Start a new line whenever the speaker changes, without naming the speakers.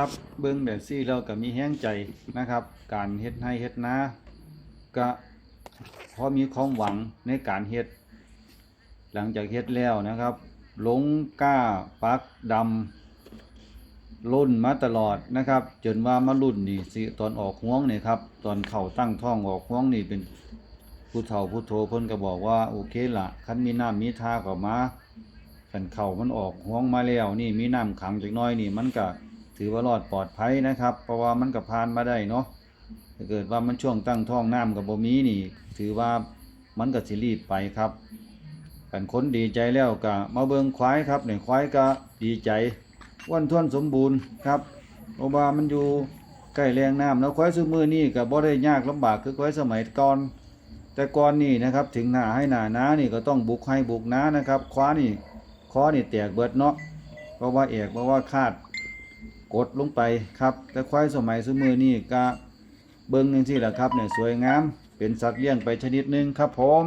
ครับเบิ่งแบบซี่แล้วก็มีแห้งใจนะครับ การเฮ็ดให้เฮ็ดนาก็พอมีความหวังในการเฮ็ด หลังจากเฮ็ดแล้วนะครับหลงก้าปักดำรุ่นมาตลอดนะครับ จนว่ามารุ่นนี่สิตอนออกห้วงนี่ครับ ตอนเข่าตั้งท้องออกห้วงนี่เป็นผู้เฒ่าผู้โทเพิ่นก็บอกว่าโอเคละคันมีน้ำมีท่าก็มาคันเข่ามันออกห้วงมาแล้วนี่มีน้ำขังจักน้อยนี่มันก็ ถือว่ารอดปลอดภัยนะครับ เพราะว่ามันก็ผ่านมาได้เนาะถ้าเกิดว่ามันช่วงตั้งท้องน้ำกับบ่มีนี่ ถือว่ามันก็สิรีบไปครับกันคนดีใจแล้วก็มาเบิงควายครับเนี่ยควายก็ดีใจวันท้วนสมบูรณ์ครับเพราะว่ามันอยู่ใกล้แรงน้ำแล้วควายซื้อมือนี่ก็บ่ได้ยากลำบากคือควายสมัยก่อนแต่ก่อนนี่นะครับ ถึงหน้าให้หน้าน้านี่ก็ต้องบุกให้บุกน้านะครับ คว้านี่คอนี่แตกเบิดเนาะเพราะว่าเอกเพราะว่าคาด กดลงไปครับ แต่ควายสมัยสมือนี่ก็เบิ้งจังที่แหละครับเนี่ยสวยงาม เป็นสัตว์เลี้ยงไปชนิดหนึงครับผม